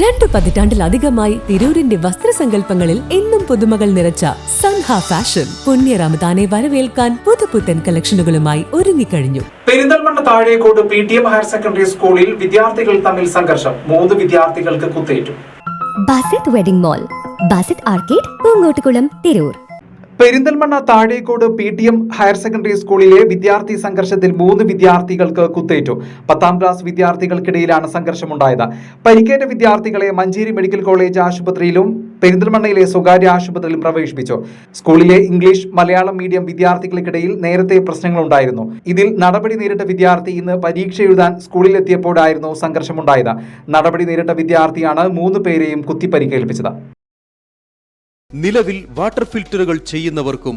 രണ്ടു പതിറ്റാണ്ടിലധികമായി തിരൂരിന്റെ വസ്ത്രസങ്കല്പങ്ങളിൽ എന്നും പുതുമകൾ നിറച്ച സൻഹ ഫാഷൻ. പുണ്യ റമദാനെ വരവേൽക്കാൻ പുതുപുത്തൻ കളക്ഷനുകളുമായി ഒരുങ്ങിക്കഴിഞ്ഞു. Perinthalmanna Thazhekode P T M higher secondary സ്കൂളിൽ വിദ്യാർത്ഥികൾ തമ്മിൽ സംഘർഷം. മൂന്ന് വിദ്യാർത്ഥികൾക്ക് കുത്തേറ്റു. Basith wedding mall Basith arcade Poongottukulam Tirur. Perinthalmanna Thazhekode P T M higher secondary സ്കൂളിലെ വിദ്യാർത്ഥി സംഘർഷത്തിൽ മൂന്ന് വിദ്യാർത്ഥികൾക്ക് കുത്തേറ്റു. പത്താം ക്ലാസ് വിദ്യാർത്ഥികൾക്കിടയിലാണ് സംഘർഷമുണ്ടായത്. പരിക്കേറ്റ വിദ്യാർത്ഥികളെ മഞ്ചേരി മെഡിക്കൽ കോളേജ് ആശുപത്രിയിലും പെരിന്തൽമണ്ണയിലെ സ്വകാര്യ ആശുപത്രിയിലും പ്രവേശിപ്പിച്ചു. സ്കൂളിലെ ഇംഗ്ലീഷ് മലയാളം മീഡിയം വിദ്യാർത്ഥികൾക്കിടയിൽ നേരത്തെ പ്രശ്നങ്ങളുണ്ടായിരുന്നു. ഇതിൽ നടപടി നേരിട്ട വിദ്യാർത്ഥി ഇന്ന് പരീക്ഷ എഴുതാൻ സ്കൂളിലെത്തിയപ്പോഴായിരുന്നു സംഘർഷമുണ്ടായത്. നടപടി നേരിട്ട വിദ്യാർത്ഥിയാണ് മൂന്ന് പേരെയും കുത്തിപ്പരിക്കേൽപ്പിച്ചത്. നിലവിൽ വാട്ടർ ഫിൽറ്ററുകൾ ചെയ്യുന്നവർക്കും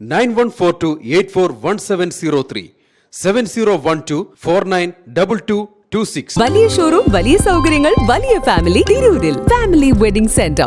nine one four two eight four one seven zero three seven zero one two four nine double two two six. വലിയ ഷോറൂം വലിയ സൗകര്യങ്ങൾ വലിയ ഫാമിലി തിരൂരിൽ. Family wedding centre